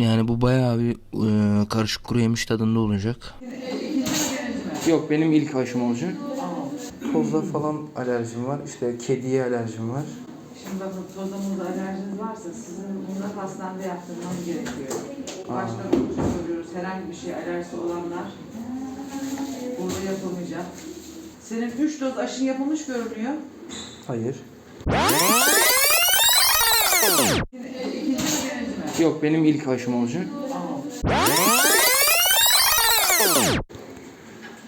Yani bu bayağı bir e, karışık kuru yemiş tadında olacak. Yok benim ilk aşım olacak. Toza falan alerjim var. İşte kediye alerjim var. Şimdi bakın toza moza alerjiniz varsa sizin bunları hastanede yaptırmanız gerekiyor. Başta bunu soruyoruz. Herhangi bir şey alerjisi olanlar burada yapamayacak. Senin 3 doz aşın yapılmış görünüyor. Hayır. Yok benim ilk aşım olacak.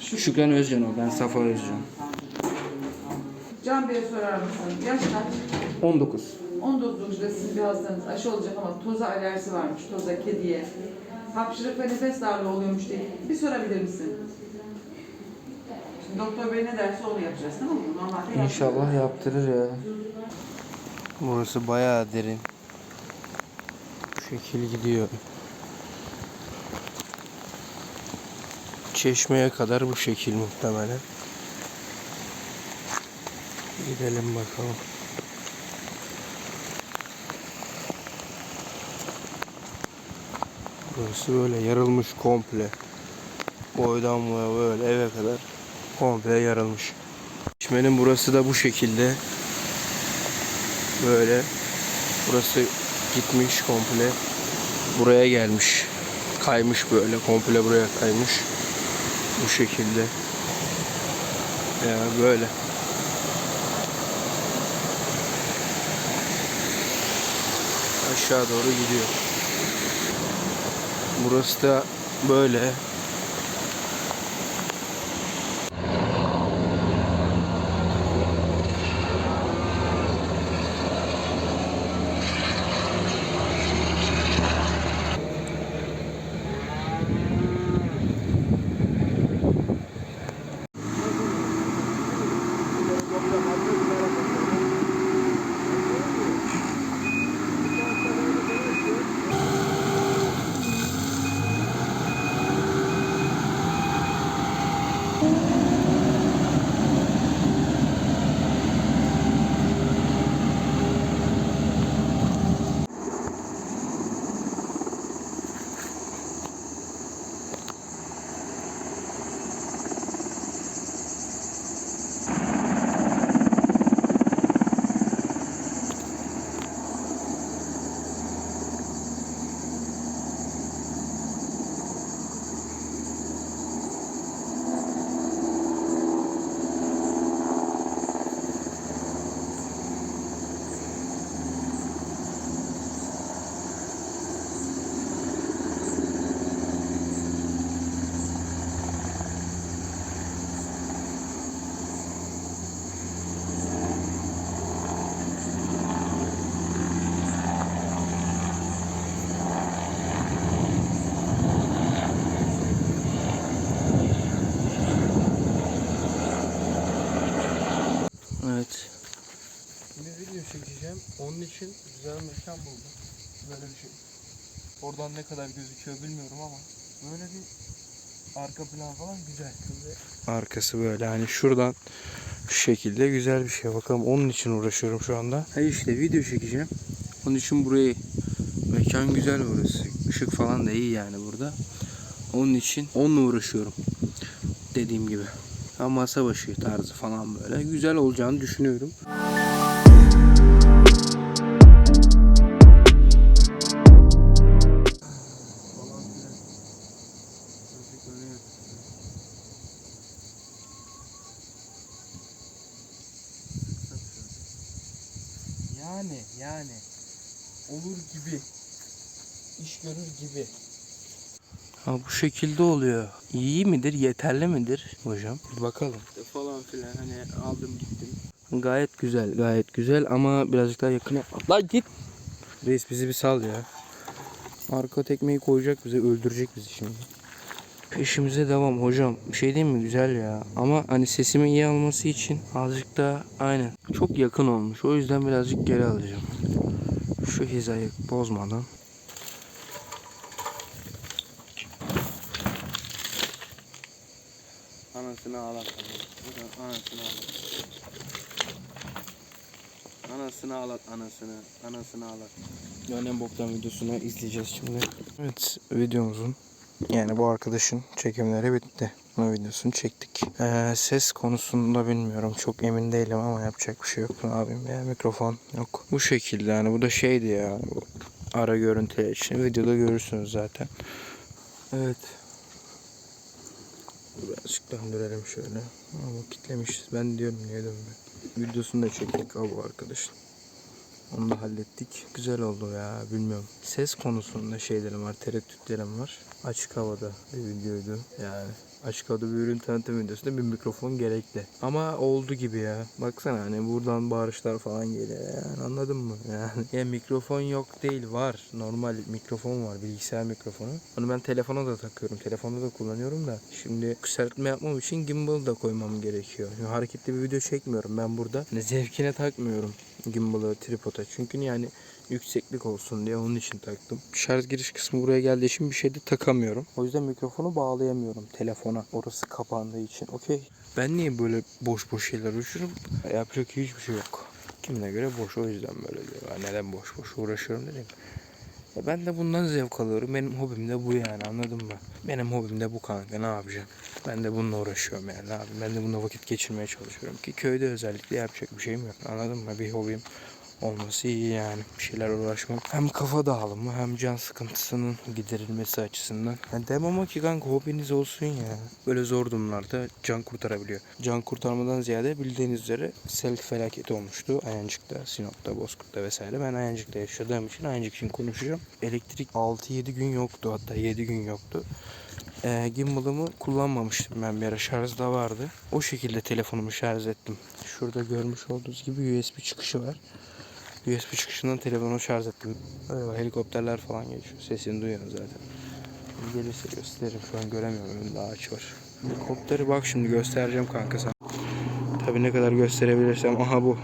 Şükran Özcan o. Ben Safa Özcan. Can Bey'e sorar mısın? Yaş kaç? 19. 19 yaşında sizin bir hastanız aşı olacak ama toza alerjisi varmış. Toza, kediye. Hapşırık ve nefes darlığı oluyormuş diye. Bir sorabilir misin? Şimdi doktor bey ne derse onu yapacağız tamam mı? Normalde. İnşallah yaptırır ya. Burası bayağı derin. Şekil gidiyor. Çeşmeye kadar bu şekil muhtemelen. Gidelim bakalım. Burası böyle yarılmış komple. Boydan boya böyle eve kadar komple yarılmış. Çeşmenin burası da bu şekilde. Böyle. Burası gitmiş komple. Buraya gelmiş. Kaymış böyle. Komple buraya kaymış. Bu şekilde. Ya böyle. Aşağı doğru gidiyor. Burası da böyle. Evet. Yine video çekeceğim. Onun için güzel mekan buldum. Böyle bir şey. Oradan ne kadar gözüküyor bilmiyorum ama böyle bir arka plan falan güzel. Arkası böyle hani şuradan şu şekilde güzel bir şey. Bakalım onun için uğraşıyorum şu anda. Hayır işte video çekeceğim. Onun için burayı mekan güzel burası. Işık falan da iyi yani burada. Onun için onunla uğraşıyorum. Dediğim gibi. Ha, masa başı tarzı falan böyle. Güzel olacağını düşünüyorum. Yani olur gibi iş görür gibi. Ha bu şekilde oluyor. İyi midir? Yeterli midir hocam? Bir bakalım. Falan filan hani aldım gittim. Gayet güzel, gayet güzel ama birazcık daha yakın yap. Lan git. Reis bizi bir sal ya. Arka tekmeyi koyacak bizi, öldürecek bizi şimdi. Peşimize devam hocam. Bir şey değil mi? Güzel ya. Ama hani sesimi iyi alması için azıcık daha aynen. Çok yakın olmuş. O yüzden birazcık geri alacağım. Şu hizayı bozmadan. Anasını ağlat. Anasını ağlat. Anasını ağlat anasını. Anasını ağlat. En boktan videosunu izleyeceğiz şimdi. Evet videomuzun yani bu arkadaşın çekimleri bitti. Bu videosunu çektik. Ee, ses konusunda bilmiyorum. Çok emin değilim ama yapacak bir şey yok. Yapayım ya mikrofon yok. Bu şekilde yani bu da şeydi ya. Bu ara görüntüler için. Videoda görürsünüz zaten. Evet. Birazcık döndürelim şöyle. Ama kitlemişiz. Ben diyorum niye dönmüyor. Videosunu da çektik abi bu arkadaşın. Onu da hallettik. Güzel oldu ya bilmiyorum. Ses konusunda şeylerim var, tereddütlerim var. Açık havada bir videoydu yani. Açık havada bir ürün tanıtım videosunda bir mikrofon gerekli. Ama oldu gibi ya. Baksana hani buradan bağırışlar falan geliyor yani anladın mı? Yani ya mikrofon yok değil var. Normal mikrofon var bilgisayar mikrofonu. Onu ben telefona da takıyorum. Telefonda da kullanıyorum da. Şimdi yükseltme yapmam için gimbal da koymam gerekiyor. Şimdi hareketli bir video çekmiyorum ben burada. Hani zevkine takmıyorum gimbal'ı tripoda. Çünkü yani yükseklik olsun diye onun için taktım. Şarj giriş kısmı buraya geldiği için bir şey de takamıyorum. O yüzden mikrofonu bağlayamıyorum telefona. Orası kapandığı için. Okey. Ben niye böyle boş boş şeyler uğraşıyorum? Yapacak hiçbir şey yok. Kimine göre boş o yüzden böyle diyorlar. Neden boş boş uğraşıyorum dedim. Ya ben de bundan zevk alıyorum. Benim hobim de bu yani anladın mı? Benim hobim de bu kanka ne yapacağım? Ben de bununla uğraşıyorum yani ne yapayım? Ben de bununla vakit geçirmeye çalışıyorum ki köyde özellikle yapacak bir şeyim yok. Anladın mı? Bir hobim olması iyi yani. Bir şeyler uğraşmak. Hem kafa dağılımı hem can sıkıntısının giderilmesi açısından. Yani demem ki kanka hobiniz olsun ya. Böyle zor durumlarda can kurtarabiliyor. Can kurtarmadan ziyade bildiğiniz üzere sel felaketi olmuştu. Ayancık'ta, Sinop'ta, Bozkurt'ta vesaire. Ben Ayancık'ta yaşadığım için Ayancık için konuşacağım. Elektrik 6-7 gün yoktu hatta 7 gün yoktu. Ee, gimbal'ımı kullanmamıştım ben bir ara şarjda vardı. O şekilde telefonumu şarj ettim. Şurada görmüş olduğunuz gibi USB çıkışı var. USB çıkışından telefonu şarj ettim. Bak, helikopterler falan geçiyor. Sesini duyuyorsun zaten. Gelirse gösteririm. Şu an göremiyorum. Önümde ağaç var. Helikopteri bak şimdi göstereceğim kanka sana. Tabi ne kadar gösterebilirsem. Aha bu.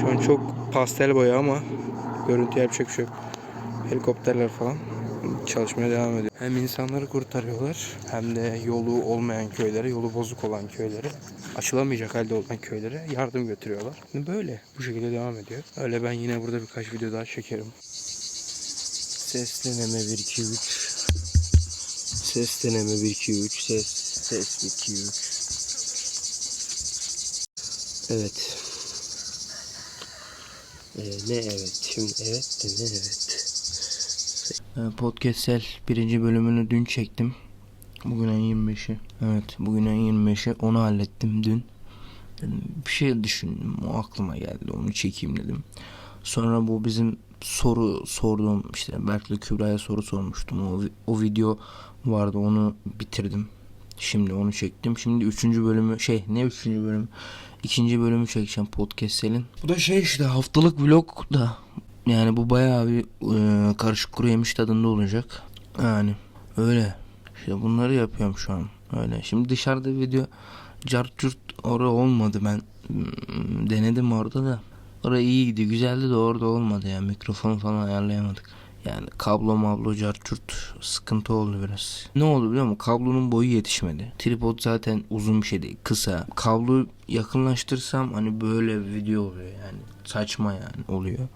Şu an çok pastel boya ama görüntü yapacak bir şey yok. Helikopterler falan çalışmaya devam ediyor. Hem insanları kurtarıyorlar hem de yolu olmayan köylere, yolu bozuk olan köylere, açılamayacak halde olan köylere yardım götürüyorlar. Böyle bu şekilde devam ediyor. Öyle ben yine burada birkaç video daha çekerim. Ses deneme 1 2 3. Ses deneme 1 2 3. Ses ses 1 2 3. Evet. Ee, ne evet? Şimdi evet de ne evet? Ee, Podcastsel birinci bölümünü dün çektim. Bugün ayın 25'i. Evet bugün ayın 25'i. Onu hallettim dün. Bir şey düşündüm. O aklıma geldi. Onu çekeyim dedim. Sonra bu bizim soru sorduğum işte Berk'le Kübra'ya soru sormuştum. O, o video vardı. Onu bitirdim. Şimdi onu çektim. Şimdi üçüncü bölümü şey ne üçüncü bölüm? İkinci bölümü çekeceğim Podcastsel'in. Bu da şey işte haftalık vlog da yani bu bayağı bir e, karışık kuru yemiş tadında olacak. Yani öyle. İşte bunları yapıyorum şu an. Öyle. Şimdi dışarıda video cart curt orada olmadı ben mm, denedim orada da. Orada iyi gidiyor. Güzeldi de orada olmadı ya. Mikrofon falan ayarlayamadık. Yani kablo mablo cart curt sıkıntı oldu biraz. Ne oldu biliyor musun? Kablonun boyu yetişmedi. Tripod zaten uzun bir şey değil. Kısa. Kabloyu yakınlaştırsam hani böyle video oluyor yani. Saçma yani oluyor.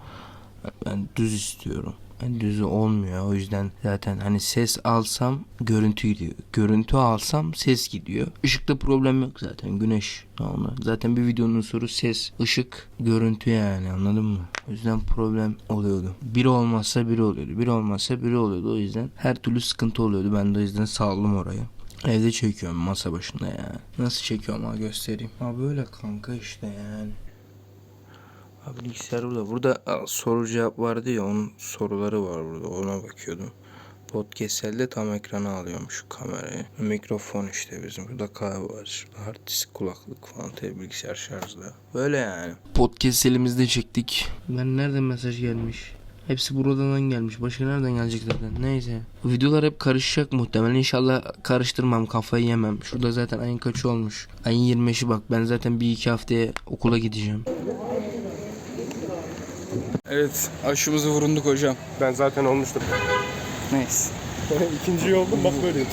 Ben düz istiyorum. Düzü olmuyor. O yüzden zaten hani ses alsam görüntü gidiyor. Görüntü alsam ses gidiyor. Işıkta problem yok zaten. Güneş. Onlar. Zaten bir videonun soru ses, ışık, görüntü yani anladın mı? O yüzden problem oluyordu. Biri olmazsa biri oluyordu. Biri olmazsa biri oluyordu. O yüzden her türlü sıkıntı oluyordu. Ben de o yüzden saldım orayı. Evde çekiyorum masa başında ya. Nasıl çekiyorum ha göstereyim. Ha böyle kanka işte yani. Abi bilgisayar burada. Burada soru cevap vardı ya onun soruları var burada. Ona bakıyordum. Podcast'elde tam ekrana alıyormuş kamerayı. Mikrofon işte bizim. Burada kahve var. Şurada hard disk kulaklık falan. Tabi bilgisayar şarjda. Böyle yani. Podcast elimizde çektik. Ben nereden mesaj gelmiş? Hepsi buradan gelmiş. Başka nereden gelecek zaten? Neyse. Bu videolar hep karışacak muhtemelen. İnşallah karıştırmam. Kafayı yemem. Şurada zaten ayın kaçı olmuş? Ayın 25'i bak. Ben zaten bir iki haftaya okula gideceğim. Evet, aşımızı vurunduk hocam. Ben zaten olmuştum. Neyse. İkinci oldum bak böyle.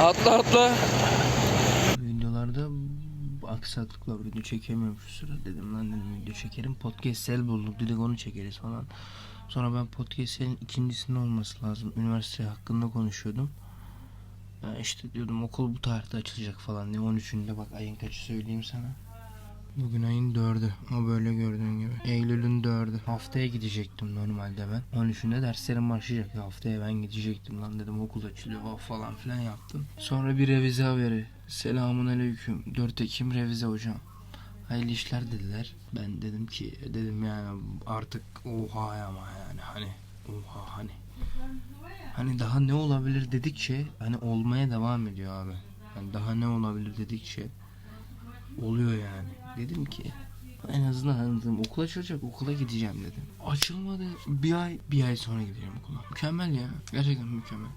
Atla atla. aksaklık var video çekemiyorum şu sıra dedim lan dedim video çekerim podcast sel bulduk dedik onu çekeriz falan. Sonra ben podcast selin ikincisinin olması lazım üniversite hakkında konuşuyordum. Ya işte diyordum okul bu tarihte açılacak falan diye 13'ünde bak ayın kaçı söyleyeyim sana. Bugün ayın 4'ü ama böyle gördüğün gibi. Eylül'ün 4'ü. Haftaya gidecektim normalde ben. 13'ünde derslerim başlayacak. Haftaya ben gidecektim lan dedim okul açılıyor falan filan yaptım. Sonra bir revize haberi. Selamun aleyküm. 4 Ekim revize hocam. Hayırlı işler dediler. Ben dedim ki dedim yani artık oha ama yani hani oha hani hani daha ne olabilir dedikçe hani olmaya devam ediyor abi. Yani daha ne olabilir dedikçe oluyor yani. Dedim ki en azından hani anladım. Okul açılacak okula gideceğim dedim. Açılmadı. Bir ay bir ay sonra gideceğim okula. Mükemmel ya. Gerçekten mükemmel.